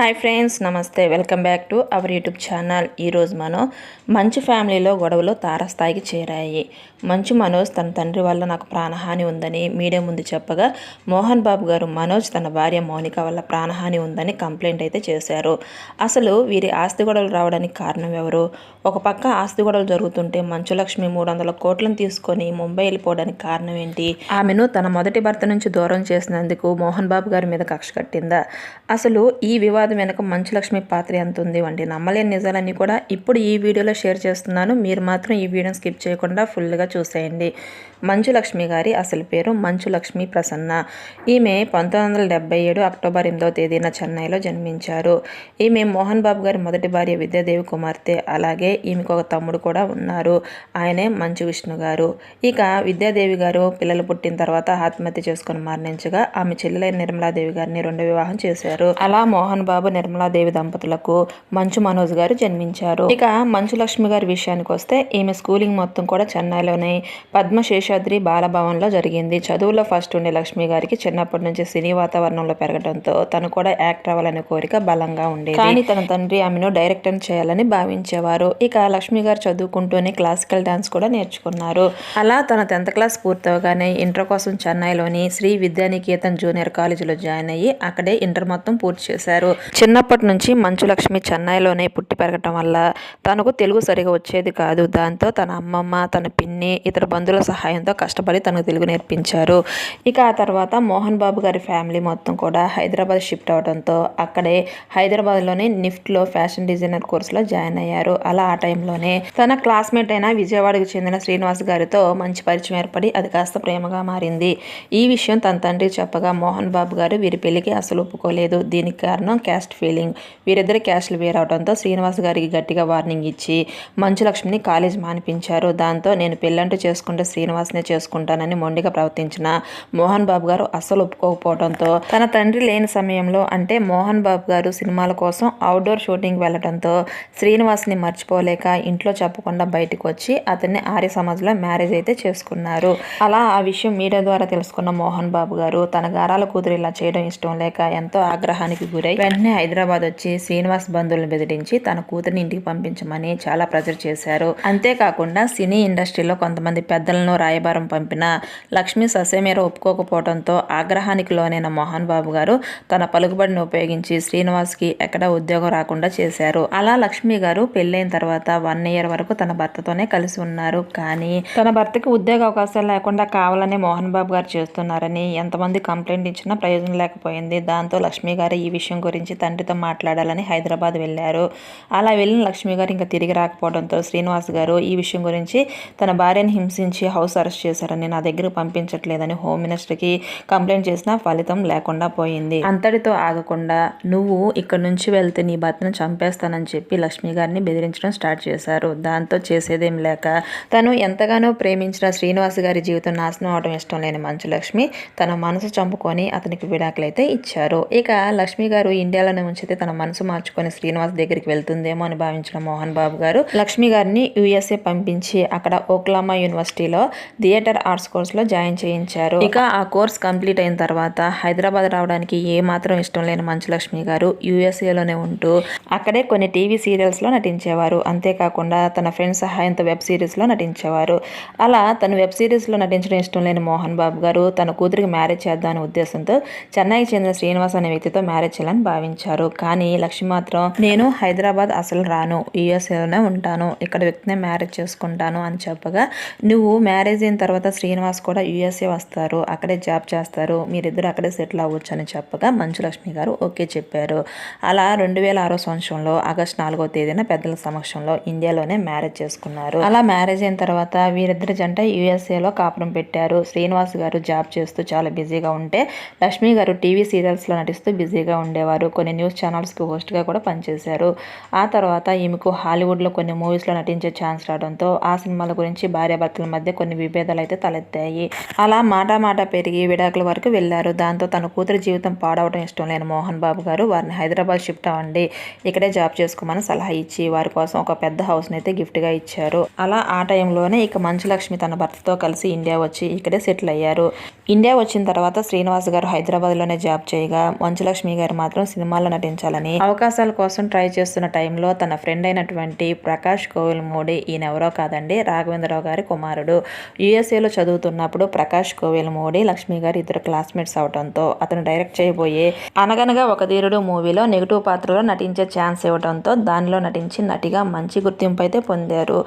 Hi friends నమస్తే. Welcome back to our YouTube channel. ఈరోజు మనం మంచు ఫ్యామిలీలో గొడవలు తారస్థాయికి చేరాయి. మంచు మనోజ్ తన తండ్రి వల్ల నాకు ప్రాణహాని ఉందని మీడియా ముందు చెప్పగా మోహన్ బాబు గారు మనోజ్ తన భార్య మౌనిక వల్ల ప్రాణహాని ఉందని కంప్లైంట్ అయితే చేశారు. అసలు వీరి ఆస్తి గొడవలు రావడానికి కారణం ఎవరు? ఒక పక్క ఆస్తి గొడవలు జరుగుతుంటే మంచు లక్ష్మి మూడు వందల కోట్లను తీసుకొని ముంబై వెళ్ళిపోవడానికి కారణం ఏంటి? ఆమెను తన మొదటి భర్త నుంచి దూరం చేసినందుకు మోహన్ బాబు గారి మీద కక్ష కట్టిందా? అసలు ఈ వివాదం వెనక మంచు లక్ష్మి పాత్ర ఎంత ఉంది వంటి నమ్మలేని నిజాలన్నీ కూడా ఇప్పుడు ఈ వీడియోలో షేర్ చేస్తున్నాను. మీరు మాత్రం ఈ వీడియోని స్కిప్ చేయకుండా ఫుల్గా చూసేయండి. మంచు లక్ష్మి గారి అసలు పేరు మంచు లక్ష్మి ప్రసన్న. ఈమె పంతొమ్మిది వందల ఏడు అక్టోబర్ ఎనిమిదవ తేదీన చెన్నైలో జన్మించారు. ఈమె మోహన్ బాబు గారి మొదటి భార్య విద్యాదేవి కుమార్తె. అలాగే ఈమెకు ఒక తమ్ముడు కూడా ఉన్నారు. ఆయనే మంచు విష్ణు గారు. ఇక విద్యాదేవి గారు పిల్లలు పుట్టిన తర్వాత ఆత్మహత్య చేసుకుని మరణించగా ఆమె చెల్లెలైన నిర్మలాదేవి గారిని రెండో వివాహం చేశారు. అలా మోహన్ బాబు నిర్మలాదేవి దంపతులకు మంచు మనోజ్ గారు జన్మించారు. ఇక మంచు లక్ష్మి గారి విషయానికి వస్తే ఈమె స్కూలింగ్ మొత్తం కూడా చెన్నైలోనే పద్మశేషాద్రి బాలభవన్లో జరిగింది. చదువులో ఫస్ట్ ఉండే లక్ష్మి గారికి చిన్నప్పటి నుంచి సినీ వాతావరణంలో పెరగడంతో తను కూడా యాక్ట్ అవ్వాలనే కోరిక బలంగా ఉండేది. కానీ తన తండ్రి ఆమెను డైరెక్టర్ చేయాలని భావించేవారు. ఇక లక్ష్మి గారు చదువుకుంటూనే క్లాసికల్ డాన్స్ కూడా నేర్చుకున్నారు. అలా తన టెన్త్ క్లాస్ పూర్తవగానే ఇంటర్ కోసం చెన్నైలోని శ్రీ విద్యానికేతన్ జూనియర్ కాలేజీలో జాయిన్ అయ్యి అక్కడే ఇంటర్ మొత్తం పూర్తి చేశారు. చిన్నప్పటి నుంచి మంచు లక్ష్మి చెన్నైలోనే పుట్టి పెరగటం వల్ల తనకు తెలుగు సరిగా వచ్చేది కాదు. దాంతో తన అమ్మమ్మ తన పిన్ని ఇతర బంధువుల సహాయంతో కష్టపడి తనకు తెలుగు నేర్పించారు. ఇక ఆ తర్వాత మోహన్ బాబు గారి ఫ్యామిలీ మొత్తం కూడా హైదరాబాద్ షిఫ్ట్ అవడంతో అక్కడే హైదరాబాద్లోని నిఫ్ట్లో ఫ్యాషన్ డిజైనర్ కోర్సులో జాయిన్ అయ్యారు. అలా ఆ టైంలోనే తన క్లాస్మేట్ అయిన విజయవాడకు చెందిన శ్రీనివాస్ గారితో మంచి పరిచయం ఏర్పడి అది కాస్త ప్రేమగా మారింది. ఈ విషయం తన తండ్రి చెప్పగా మోహన్ బాబు గారు వీరి పెళ్ళికి అసలు ఒప్పుకోలేదు. దీనికి కారణం క్యాస్ట్ ఫీలింగ్. వీరిద్దరి క్యాస్ట్లు వేరవడంతో శ్రీనివాస్ గారికి గట్టిగా వార్నింగ్ ఇచ్చి మంచులక్ష్మిని కాలేజ్ మానిపించారు. దాంతో నేను పెళ్ళంటూ చేసుకుంటే శ్రీనివాస్నే చేసుకుంటానని మొండిగా ప్రవర్తించిన మోహన్ బాబు గారు అస్సలు ఒప్పుకోకపోవడంతో తన తండ్రి లేని సమయంలో అంటే మోహన్ బాబు గారు సినిమాల కోసం అవుట్డోర్ షూటింగ్ వెళ్ళడంతో శ్రీనివాస్ని మర్చిపోలేక ఇంట్లో చెప్పకుండా బయటకు వచ్చి అతన్ని ఆర్య సమాజ్లో మ్యారేజ్ అయితే చేసుకున్నారు. అలా ఆ విషయం మీడియా ద్వారా తెలుసుకున్న మోహన్ బాబు గారు తన గారాల కూతురు ఇలా చేయడం ఇష్టం లేక ఎంతో ఆగ్రహానికి గురై వెంటనే హైదరాబాద్ వచ్చి శ్రీనివాస్ బంధువులను బెదిరించి తన కూతురిని ఇంటికి పంపించమని చాలా ప్రెజర్ చేశారు. అంతేకాకుండా సినీ ఇండస్ట్రీలో కొంతమంది పెద్దలను రాయబారం పంపిన లక్ష్మీ ససేమేర ఒప్పుకోకపోవడంతో ఆగ్రహానికి లోనైన మోహన్ బాబు గారు తన పలుకుబడిని ఉపయోగించి శ్రీనివాస్కి ఎక్కడ ఉద్యోగం రాకుండా చేశారు. అలా లక్ష్మి గారు పెళ్ళైన తర్వాత వన్ ఇయర్ వరకు తన భర్తతోనే కలిసి ఉన్నారు. కానీ తన భర్తకి ఉద్యోగ అవకాశాలు లేకుండా కావాలని మోహన్ బాబు గారు చేస్తున్నారని ఎంతమంది కంప్లైంట్ ఇచ్చినా ప్రయోజనం లేకపోయింది. దాంతో లక్ష్మి గారు ఈ విషయం గురించి తండ్రితో మాట్లాడాలని హైదరాబాద్ వెళ్ళారు. అలా వెళ్ళిన లక్ష్మి గారు ఇంకా తిరిగి రాకపోవడంతో శ్రీనివాస్ గారు ఈ విషయం గురించి తన భార్యను హింసించి హౌస్ అరెస్ట్ చేశారని నా దగ్గర పంపించట్లేదని హోమ్ మినిస్టర్కి కంప్లైంట్ చేసినా ఫలితం లేకుండా పోయింది. అంతటితో ఆగకుండా నువ్వు ఇక్కడ నుంచి వెళ్తే నీ భర్తను చంపేస్తానని చెప్పి లక్ష్మి గారిని బెదిరించడం స్టార్ట్ చేశారు. దాంతో చేసేదేం లేక తను ఎంతగానో ప్రేమించిన శ్రీనివాస్ గారి జీవితం నాశనం అవడం ఇష్టం లేని మంచు లక్ష్మి తన మనసు చంపుకొని అతనికి విడాకులైతే ఇచ్చారు. ఇక లక్ష్మి గారు ఇండియా ఇండియాలోనే ఉంచితే తన మనసు మార్చుకొని శ్రీనివాస్ దగ్గరికి వెళ్తుందేమో అని భావించిన మోహన్ బాబు గారు లక్ష్మి గారిని యుఎస్ఏ పంపించి అక్కడ ఓక్లామా యూనివర్సిటీలో థియేటర్ ఆర్ట్స్ కోర్సులో జాయిన్ చేయించారు. ఇక ఆ కోర్స్ కంప్లీట్ అయిన తర్వాత హైదరాబాద్ రావడానికి ఏ మాత్రం ఇష్టం లేని మంచు లక్ష్మి గారు యుఎస్ఏలోనే ఉంటూ అక్కడే కొన్ని టీవీ సీరియల్స్లో నటించేవారు. అంతేకాకుండా తన ఫ్రెండ్స్ సహాయంతో వెబ్ సిరీస్లో నటించేవారు. అలా తను వెబ్ సిరీస్లో నటించడం ఇష్టం లేని మోహన్ బాబు గారు తన కూతురికి మ్యారేజ్ చేద్దామనే ఉద్దేశంతో చెన్నైకి చెందిన శ్రీనివాస్ అనే వ్యక్తితో మ్యారేజ్ చేయాలని భావించారు. కానీ లక్ష్మి మాత్రం నేను హైదరాబాద్ అసలు రాను. యుఎస్ఏలోనే ఉంటాను. ఇక్కడ వ్యక్తినే మ్యారేజ్ చేసుకుంటాను అని చెప్పగా నువ్వు మ్యారేజ్ అయిన తర్వాత శ్రీనివాస్ కూడా యుఎస్ఏ వస్తారు. అక్కడే జాబ్ చేస్తారు. మీరిద్దరు అక్కడే సెటిల్ అవ్వచ్చు అని చెప్పగా మంచు లక్ష్మి గారు ఓకే చెప్పారు. అలా రెండు వేల ఆరో సంవత్సరంలో ఆగస్టు నాలుగో తేదీన పెద్దల సమక్షంలో ఇండియాలోనే మ్యారేజ్ చేసుకున్నారు. అలా మ్యారేజ్ అయిన తర్వాత వీరిద్దరి జంట యుఎస్ఏలో కాపురం పెట్టారు. శ్రీనివాస్ గారు జాబ్ చేస్తూ చాలా బిజీగా ఉంటే లక్ష్మి గారు టీవీ సీరియల్స్లో నటిస్తూ బిజీగా ఉండేవారు. కొన్ని న్యూస్ ఛానల్స్కి హోస్ట్గా కూడా పనిచేశారు. ఆ తర్వాత ఈమెకు హాలీవుడ్లో కొన్ని మూవీస్లో నటించే ఛాన్స్ రావడంతో ఆ సినిమాల గురించి భార్యాభర్తల మధ్య కొన్ని విభేదాలు అయితే తలెత్తాయి. అలా మాట మాట పెరిగి విడాకుల వరకు వెళ్ళారు దాంతో తన కూతురి జీవితం పాడవడం ఇష్టం లేని మోహన్ బాబు గారు వారిని హైదరాబాద్ షిఫ్ట్ అవ్వండి. ఇక్కడే జాబ్ చేసుకోమని సలహా ఇచ్చి వారి కోసం ఒక పెద్ద హౌస్ని అయితే గిఫ్ట్గా ఇచ్చారు. అలా ఆ టైంలోనే ఇక మంచు లక్ష్మి తన భర్తతో కలిసి ఇండియా వచ్చి ఇక్కడే సెటిల్ అయ్యారు. ఇండియా వచ్చిన తర్వాత శ్రీనివాస్ గారు హైదరాబాద్లోనే జాబ్ చేయగా మంచులక్ష్మి గారు మాత్రం సినిమా సినిమాల్లో నటించాలని అవకాశాల కోసం ట్రై చేస్తున్న టైంలో తన ఫ్రెండ్ అయినటువంటి ప్రకాష్ కోవిలమూడి ఈయన ఎవరో కాదండి రాఘవేంద్రరావు గారి కుమారుడు. యుఎస్ఏలో చదువుతున్నప్పుడు ప్రకాష్ కోవిలమూడి లక్ష్మి గారి ఇద్దరు క్లాస్మేట్స్ అవడంతో అతను డైరెక్ట్ చేయబోయే అనగనగా ఒక ధీరుడు మూవీలో నెగిటివ్ పాత్రలో నటించే ఛాన్స్ ఇవ్వడంతో దానిలో నటించి నటిగా మంచి గుర్తింపు అయితే పొందారు.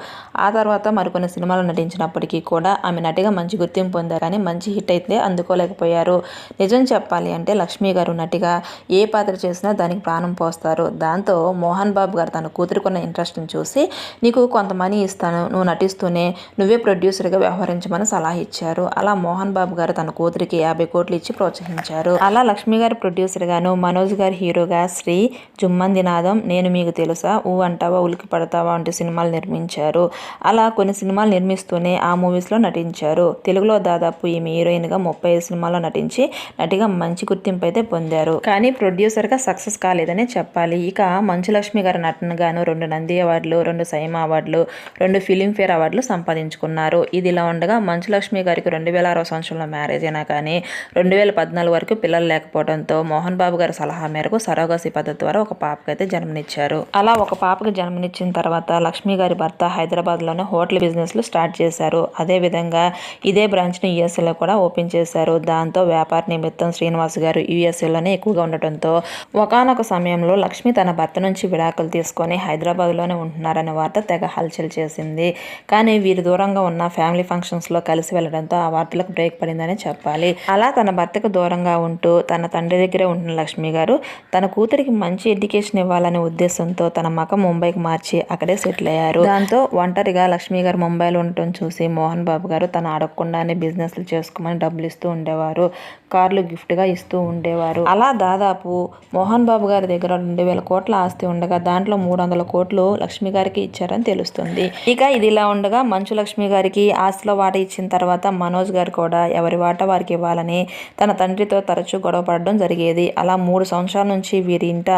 ఆ తర్వాత మరికొన్ని సినిమాలు నటించినప్పటికీ కూడా ఆమె నటిగా మంచి గుర్తింపు పొందారు కానీ మంచి హిట్ అయితే అందుకోలేకపోయారు. నిజం చెప్పాలి అంటే లక్ష్మి గారు నటిగా ఏ పాత్ర చేసినా దానికి ప్రాణం పోస్తారు. దాంతో మోహన్ బాబు గారు తన కూతురుకున్న ఇంట్రెస్ట్ని చూసి నీకు కొంత మనీ ఇస్తాను నువ్వు నటిస్తూనే నువ్వే ప్రొడ్యూసర్గా వ్యవహరించమని సలహా ఇచ్చారు అలా మోహన్ బాబు గారు తన కూతురికి యాభై కోట్లు ఇచ్చి ప్రోత్సహించారు. అలా లక్ష్మి గారి ప్రొడ్యూసర్గాను మనోజ్ గారి హీరోగా శ్రీ జుమ్మందినాదం నేను మీకు తెలుసా ఊ అంటావా ఉలికి పడతావా వంటి సినిమాలు నిర్మించారు. అలా కొన్ని సినిమాలు నిర్మిస్తూనే ఆ మూవీస్లో నటించారు. తెలుగులో దాదాపు ఈమె హీరోయిన్గా ముప్పై ఐదు సినిమాల్లో నటించి నటిగా మంచి గుర్తింపు అయితే పొందారు. కానీ ప్రొడ్యూసర్గా సక్సెస్ కాలేదనే చెప్పాలి. ఇక మంచులక్ష్మి గారి నటనగాను రెండు నంది అవార్డులు రెండు సైమా అవార్డులు రెండు ఫిలింఫేర్ అవార్డులు సంపాదించుకున్నారు. ఇది ఇలా ఉండగా మంచులక్ష్మి గారికి రెండు వేల అరవై సంవత్సరంలో మ్యారేజ్ అయినా కానీ రెండు వేల పద్నాలుగు వరకు పిల్లలు లేకపోవడంతో మోహన్ బాబు గారి సలహా మేరకు సరోగసి పద్ధతి ద్వారా ఒక పాపకైతే జన్మనిచ్చారు. అలా ఒక పాపకి జన్మనిచ్చిన తర్వాత లక్ష్మి గారి భర్త హైదరాబాద్లోనే హోటల్ బిజినెస్లు స్టార్ట్ చేశారు. అదేవిధంగా ఇదే బ్రాంచ్ని యూఎస్ఏలో కూడా ఓపెన్ చేశారు. దాంతో వ్యాపార నిమిత్తం శ్రీనివాస్ గారు యూఎస్ఏలోనే ఎక్కువగా ఉండటంతో ఒకనొక సమయంలో లక్ష్మి తన భర్త నుంచి విడాకులు తీసుకొని హైదరాబాద్లోనే ఉంటున్నారనే వార్త తెగ హల్చల్ చేసింది. కానీ వీరు దూరంగా ఉన్న ఫ్యామిలీ ఫంక్షన్స్లో కలిసి వెళ్ళడంతో ఆ వార్తలకు బ్రేక్ పడిందని చెప్పాలి. అలా తన భర్తకు దూరంగా ఉంటూ తన తండ్రి దగ్గరే ఉంటున్న లక్ష్మి గారు తన కూతురికి మంచి ఎడ్యుకేషన్ ఇవ్వాలనే ఉద్దేశంతో తన మకం ముంబైకి మార్చి అక్కడే సెటిల్ అయ్యారు. దాంతో ఒంటరిగా లక్ష్మి గారు ముంబైలో ఉండటం చూసి మోహన్ బాబు గారు తను అడగకుండానే బిజినెస్లు చేసుకోమని డబ్బులు ఇస్తూ ఉండేవారు. కార్లు గిఫ్ట్గా ఇస్తూ ఉండేవారు. అలా దాదాపు మోహన్ బాబు గారి దగ్గర రెండు వేల కోట్ల ఆస్తి ఉండగా దాంట్లో మూడు వందల కోట్లు లక్ష్మి గారికి ఇచ్చారని తెలుస్తుంది. ఇక ఇది ఇలా ఉండగా మంచు లక్ష్మి గారికి ఆస్తిలో వాటా ఇచ్చిన తర్వాత మనోజ్ గారు కూడా ఎవరి వాటా వారికి ఇవ్వాలని తన తండ్రితో తరచూ గొడవ పడడం జరిగేది. అలా మూడు సంవత్సరాల నుంచి వీరి ఇంట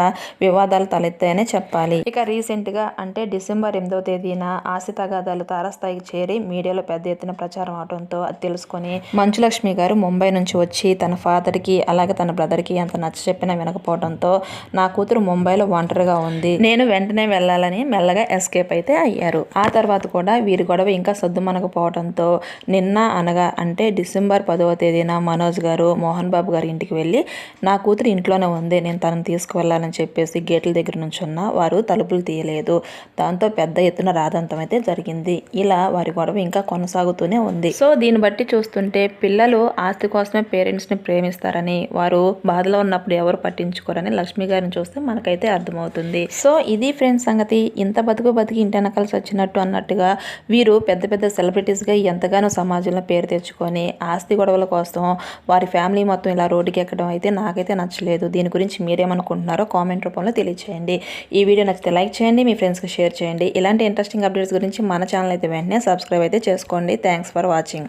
వివాదాలు తలెత్తాయనే చెప్పాలి. ఇక రీసెంట్గా అంటే డిసెంబర్ ఎనిమిదవ తేదీన ఆస్తి తగాదాలు తారస్థాయికి చేరి మీడియాలో పెద్ద ఎత్తున ప్రచారం అవడంతో అది తెలుసుకొని మంచు లక్ష్మి గారు ముంబై నుంచి వచ్చి తన ఫాదర్కి అలాగే తన బ్రదర్కి ఎంత నచ్చ చెప్పినా వినకపోవడం వినకపోవడంతో నా కూతురు ముంబైలో ఒంటరిగా ఉంది. నేను వెంటనే వెళ్ళాలని మెల్లగా ఎస్కేప్ అయితే అయ్యారు. ఆ తర్వాత కూడా వీరి గొడవ ఇంకా సర్దుమనకపోవడంతో నిన్న అనగా అంటే డిసెంబర్ పదవ తేదీన మనోజ్ గారు మోహన్ బాబు గారి ఇంటికి వెళ్ళి నా కూతురు ఇంట్లోనే ఉంది నేను తనను తీసుకువెళ్ళాలని చెప్పేసి గేట్ల దగ్గర నుంచి ఉన్న వారు తలుపులు తీయలేదు. దాంతో పెద్ద ఎత్తున రాదంతం అయితే జరిగింది. ఇలా వారి గొడవ ఇంకా కొనసాగుతూనే ఉంది. సో దీన్ని బట్టి చూస్తుంటే పిల్లలు ఆస్తి కోసమే పేరెంట్స్ని ప్రేమిస్తారని వారు బాధలో ఉన్నప్పుడు ఎవరు పట్టించుకోరు ఉంటారని లక్ష్మి గారిని చూస్తే మనకైతే అర్థమవుతుంది. సో ఇది ఫ్రెండ్స్ సంగతి. ఇంత బతుకు బతికి ఇంటి వెనకాల వచ్చినట్టు అన్నట్టుగా వీరు పెద్ద పెద్ద సెలబ్రిటీస్గా ఎంతగానో సమాజంలో పేరు తెచ్చుకొని ఆస్తి గొడవల కోసం వారి ఫ్యామిలీ మొత్తం ఇలా రోడ్డుకి ఎక్కడం అయితే నాకైతే నచ్చలేదు. దీని గురించి మీరేమనుకుంటున్నారో కామెంట్ రూపంలో తెలియచేయండి. ఈ వీడియో నచ్చితే లైక్ చేయండి మీ ఫ్రెండ్స్కి షేర్ చేయండి. ఇలాంటి ఇంట్రెస్టింగ్ అప్డేట్స్ గురించి మన ఛానల్ అయితే వెంటనే సబ్స్క్రైబ్ అయితే చేసుకోండి. Thanks for watching